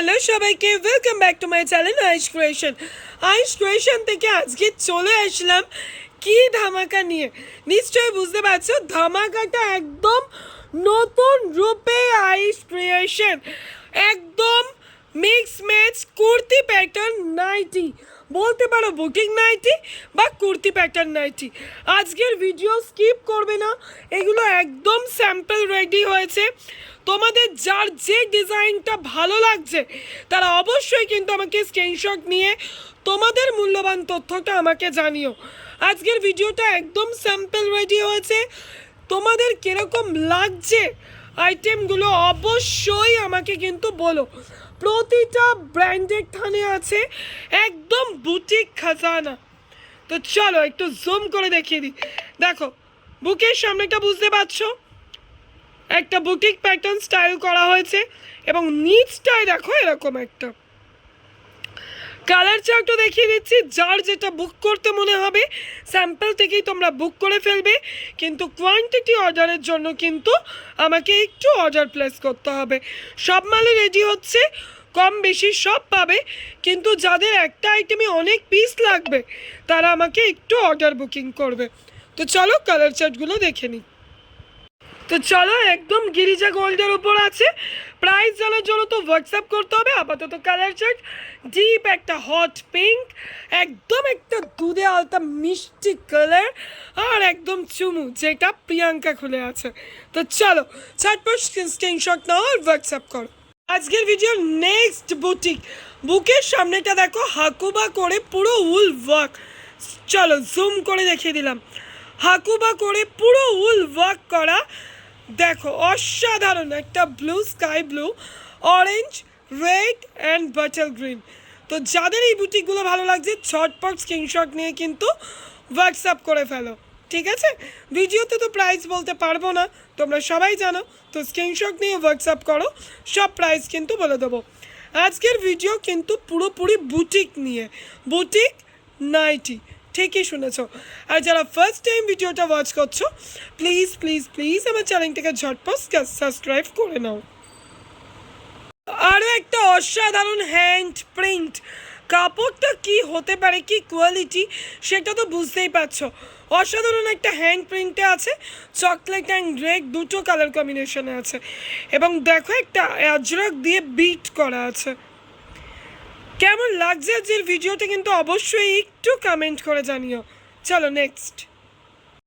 Hello সবাইকে welcome back to my channel ice creation ice creation থেকে আজকে চলে আসলাম কি ধামাকা নিয়ে? নিশ্চয়ই বুঝতে পারছ, ধামাকাটা একদম নতুন রূপে আইস ক্রিয়েশন একদম mix match kurti pattern nighty বলতে পারো বুকিং নাইটি বা কুর্তি প্যাটার্ন নাইটি। আজকের ভিডিও স্কিপ করবে না। এগুলো একদম স্যাম্পল রেডি হয়েছে। তোমাদের যার যে ডিজাইনটা ভালো লাগছে, তারা অবশ্যই কিন্তু আমাকে স্ক্রিনশট নিয়ে তোমাদের মূল্যবান তথ্যটা আমাকে জানিও। আজকের ভিডিওটা একদম স্যাম্পল রেডি হয়েছে। তোমাদের কীরকম লাগছে আইটেমগুলো অবশ্যই আমাকে কিন্তু বলো। প্রতিটা ব্র্যান্ডের থানে আছে একদম বুটিক খাজানা। তো চলো একটু জুম করে দেখিয়ে দিই। দেখো, বুকের সামনেটা বুঝতে পারছ? একটা বুটিক প্যাটার্ন স্টাইল করা হয়েছে এবং নিচটায় দেখো এরকম একটা। কালার চার্টও দেখিয়ে দিচ্ছি, যার যেটা বুক করতে মনে হবে স্যাম্পল থেকেই তোমরা বুক করে ফেলবে। কিন্তু কোয়ান্টিটি অর্ডারের জন্য কিন্তু আমাকে একটু অর্ডার প্লেস করতে হবে। সব মালে রেডি হচ্ছে, কম বেশি সব পাবে, কিন্তু যাদের একটা আইটেমে অনেক পিস লাগবে, তারা আমাকে একটু অর্ডার বুকিং করবে। তো চলো কালার চার্টগুলো দেখে নিই। তো চলো, একদম গিরিজা গোল্ডের উপর আছে। প্রাইস জানার জন্য তো হোয়াটসঅ্যাপ করতে হবে, আপাতত কালার চার্ট ডিপ একটা হট পিঙ্ক একদম একটা দুধে আলতা মিষ্টি কালার আর একদম চুমু, যেটা প্রিয়াঙ্কা খুলে আছে। তো চলো, ঝটপট স্ক্রিনশট নাও আর হোয়াটসঅ্যাপ করো। আজকের ভিডিও নেক্সট বুটিক বুকের সামনেটা দেখো, হাকুবা করে পুরো উল ওয়ার্ক চলো জুম করে দেখিয়ে দিলাম। হাকুবা করে পুরো উল ওয়ার্ক করা। দেখো, অসাধারণ একটা blue sky blue orange red and butter green তো যাদের এই বুটিকগুলো ভালো লাগছে ঝটপট স্ক্রিনশট নিয়ে কিন্তু হোয়াটসঅ্যাপ করে ফেলো, ঠিক আছে? ভিডিওতে তো প্রাইস বলতে পারব না, তোমরা সবাই জানো, তো স্ক্রিনশট নিয়ে হোয়াটসঅ্যাপ করো, সব প্রাইস কিন্তু বলে দেবো। আজকের ভিডিও কিন্তু পুরোপুরি বুটিক নিয়ে, বুটিক নাইটি। ঠিকই শুনেছো। আর যারা ফার্স্ট টাইম ভিডিওটা ওয়াচ করছ প্লিজ প্লিজ প্লিজ আমার চ্যানেলটাকে ঝটপট সাবস্ক্রাইব করে নাও। আরও একটা অসাধারণ হ্যান্ড প্রিন্ট কাপড়টা কি হতে পারে, কি কোয়ালিটি সেটা তো বুঝতেই পারছ। অসাধারণ একটা হ্যান্ড প্রিন্টে আছে চকলেট অ্যান্ড রেড দুটো কালার কম্বিনেশনে আছে। এবং দেখো একটা, অ্যাজরক দিয়ে বিট করা আছে। কেমন লাগছে আজকের ভিডিওতে কিন্তু অবশ্যই একটু কমেন্ট করে জানিও। চলো নেক্সট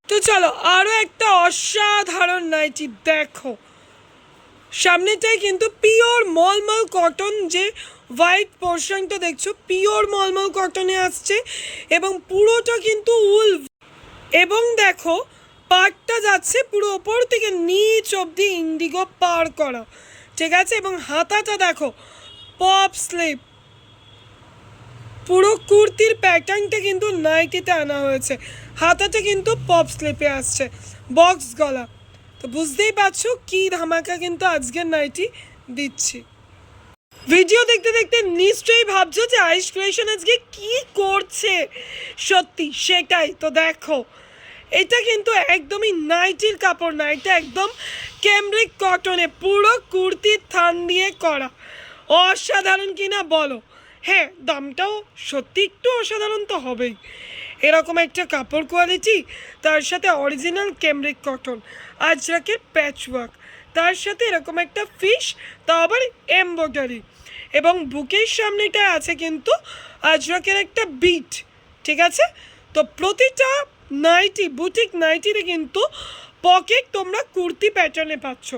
তো চলো আরও একটা অসাধারণ নাইটি দেখো। সামনেটাই কিন্তু পিওর মলমল কটন যে হোয়াইট পোর্শনটা দেখছ পিওর মলমল কটনে আসছে এবং পুরোটা কিন্তু উল এবং দেখো পাটটা যাচ্ছে পুরো ওপর থেকে নিচ অবধি ইন্ডিগো পার করা। ঠিক আছে? এবং হাতাটা দেখো পপ স্লিপ পুরো কুর্তির প্যাটার্নটা কিন্তু নাইটিতে আনা হয়েছে। হাতাটা কিন্তু পপ স্লিপে আসছে বক্স গলা। তো বুঝতেই পারছ কি ধামাকা কিন্তু আজকের নাইটি দিচ্ছি। ভিডিও দেখতে দেখতে নিশ্চয়ই ভাবছ যে আইস ক্রিয়েশন আজকে কি করছে? সত্যি, সেটাই। তো দেখো, এটা কিন্তু একদমই নাইটির কাপড় না, এটা একদম ক্যামরিক কটনে পুরো কুর্তির থান দিয়ে করা। অসাধারণ কিনা বলো? হ্যাঁ দামটাও সত্যি একটু অসাধারণ তো হবেই। এরকম একটা কাপড় কোয়ালিটি, তার সাথে অরিজিনাল ক্যামরিক কটন আজরাকের প্যাচওয়ার্ক তার সাথে এরকম একটা ফিশ তা আবার এমব্রয়ডারি এবং বুকের সামনেটা আছে কিন্তু আজরাকের একটা বিট ঠিক আছে? তো প্রতিটা নাইটি বুটিক নাইটিতে কিন্তু পকেট তোমরা কুর্তি প্যাটার্নে পাচ্ছ।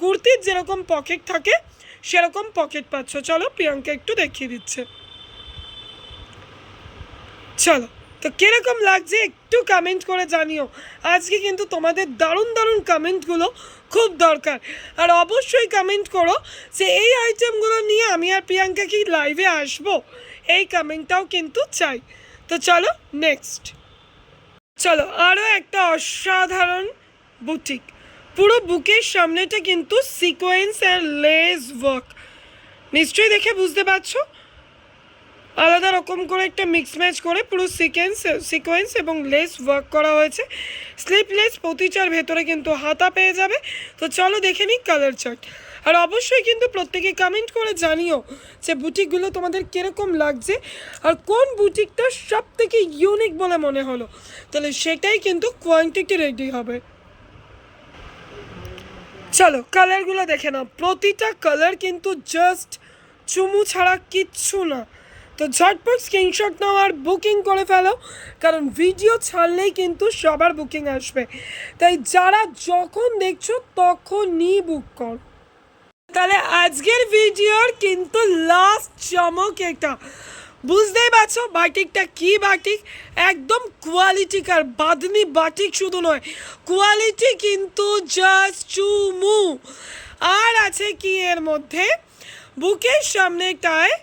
কুর্তির যেরকম পকেট থাকে সেরকম পকেট পাচ্ছ। চলো প্রিয়াঙ্কা একটু দেখিয়ে দিচ্ছে। চলো, তো কীরকম লাগছে একটু কমেন্ট করে জানিও। আজকে কিন্তু তোমাদের দারুণ দারুণ কমেন্টগুলো খুব দরকার। আর অবশ্যই কমেন্ট করো যে এই আইটেমগুলো নিয়ে আমি আর প্রিয়াঙ্কা কি লাইভে আসব? এই কমেন্টটাও কিন্তু চাই। তো চলো নেক্সট চলো আরও একটা অসাধারণ বুটিক পুরো বুকের সামনেটা কিন্তু সিকোয়েন্স আর লেস ওয়ার্ক নিশ্চয়ই দেখে বুঝতে পারছ? আলাদা রকম করে একটা মিক্স ম্যাচ করে পুরো সিকোয়েন্স সিকোয়েন্স এবং লেস ওয়ার্ক করা হয়েছে। স্লিপলেস প্রতিচার ভেতরে কিন্তু হাতা পেয়ে যাবে। তো চলো দেখে নিই কালার চার্ট আর অবশ্যই কিন্তু প্রত্যেকে কমেন্ট করে জানিও যে বুটিকগুলো তোমাদের কীরকম লাগছে আর কোন বুটিকটা সব থেকে ইউনিক বলে মনে হলো। তাহলে সেটাই কিন্তু কোয়ান্টিটি রেডি হবে। চলো কালারগুলো দেখে নাও। প্রতিটা কালার কিন্তু জাস্ট চুমু ছাড়া কিচ্ছু না। তো ঝটপট স্ক্রিনশট নাও আর বুকিং করে ফেলো, কারণ ভিডিও ছাড়লেই কিন্তু সবার বুকিং আসবে। তাই যারা যখন দেখছ, তখনই বুক কর। তাহলে আজকের ভিডিওর কিন্তু লাস্ট চমক এটা। বুঝতেই পারছ? বাটিকটা কি বাটিক? একদম কোয়ালিটিকার বাদনি বাটিক শুধু নয় কোয়ালিটি কিন্তু জাস্ট চুমু। আর আছে কি এর মধ্যে? বুকের সামনেটায়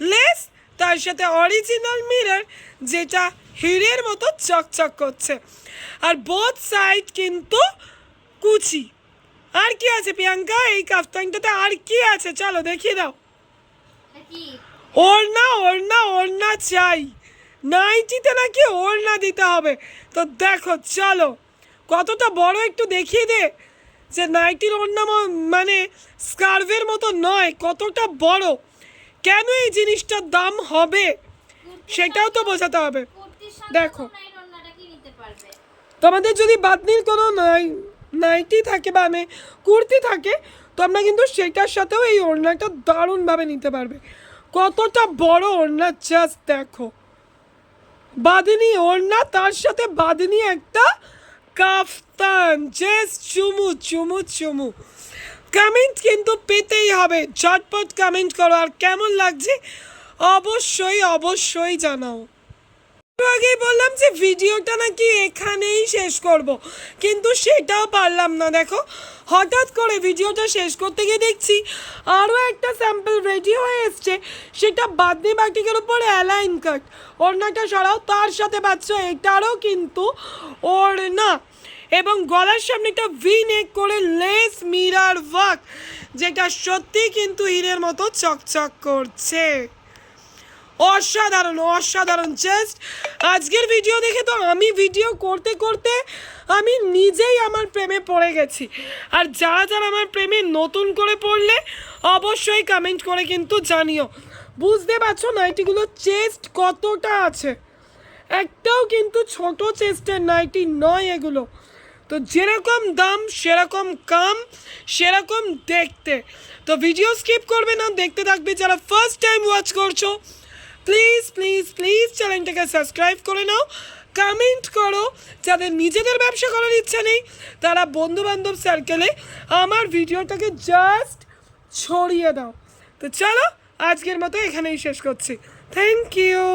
লেস, তার সাথে অরিজিনাল মিরর যেটা হিরের মতো চকচক করছে। আর বোথ সাইড কিন্তু কুচি। আর কি আছে প্রিয়াঙ্কা? এই কাফতানটাতে আর কি আছে? চলো দেখিয়ে দাও। কি? ওড়না ওড়না ওড়না চাই। নাইটিতে নাকি ওড়না দিতে হবে। তো দেখো চলো। কতটা বড় একটু দেখিয়ে দে যে নাইটির ওড়না মানে স্কার্ভের মতো নয় কতটা বড়। কেন এই জিনিসটার দাম হবে? সেটাও তো বোঝাতে হবে। দেখো। তোমাদের যদি বাদনির কোনো নাই নাইটি থাকে বা মানে কুর্তি থাকে তোমরা কিন্তু সেটার সাথেও এই ওড়নাটা দারুণভাবে নিতে পারবে। কতটা বড় ওড়না জাস্ট দেখো। বাদিনি ওড়না, তার সাথে বাদিনি একটা কাফতান। জাস্ট চুমু চুমু চুমু। কমেন্ট কিন্তু পেতেই হবে। ঝটপট কমেন্ট করো, আর কেমন লাগছে অবশ্যই অবশ্যই জানাও। আগেই বললাম যে ভিডিওটা নাকি এখানেই শেষ করব। কিন্তু সেটাও পারলাম না, দেখো। হঠাৎ করে ভিডিওটা শেষ করতে গিয়ে দেখছি আরও একটা স্যাম্পল রেডি হয়ে এসছে। সেটা বাদনি বাটিকের উপর অ্যালাইন কাট ওড়নাটা সরাও, তার সাথে পাচ্ছ এটারও কিন্তু ওড়না। এবং গলার সামনে একটা ভি নেক করে লেস মিরার ওয়ার্ক যেটা সত্যি কিন্তু হিরের মতো চকচক করছে। অসাধারণ অসাধারণ জাস্ট আজকের ভিডিও দেখে তো আমি ভিডিও করতে করতে আমি নিজেই আমার প্রেমে পড়ে গেছি। আর যারা যারা আমার প্রেমে নতুন করে পড়লে অবশ্যই কমেন্ট করে কিন্তু জানিও। বুঝতে পারছ নাইটিগুলো চেস্ট কতটা আছে? একটাও কিন্তু ছোট চেস্টের নাইটি নয় এগুলো। তো যেরকম দাম, সেরকম কাম, সেরকম দেখতে। তো ভিডিও স্কিপ করবে না, দেখতে থাকবে যারা ফার্স্ট টাইম ওয়াচ করছ। প্লিজ প্লিজ প্লিজ চ্যানেলটাকে সাবস্ক্রাইব করে নাও। কমেন্ট করো, যাদের নিজেদের ব্যবসা করার ইচ্ছা নেই, তারা বন্ধু বান্ধব সার্কেলে আমার ভিডিওটাকে জাস্ট ছড়িয়ে দাও। তো চলো, আজকের মতো এখানেই শেষ করছি। Thank you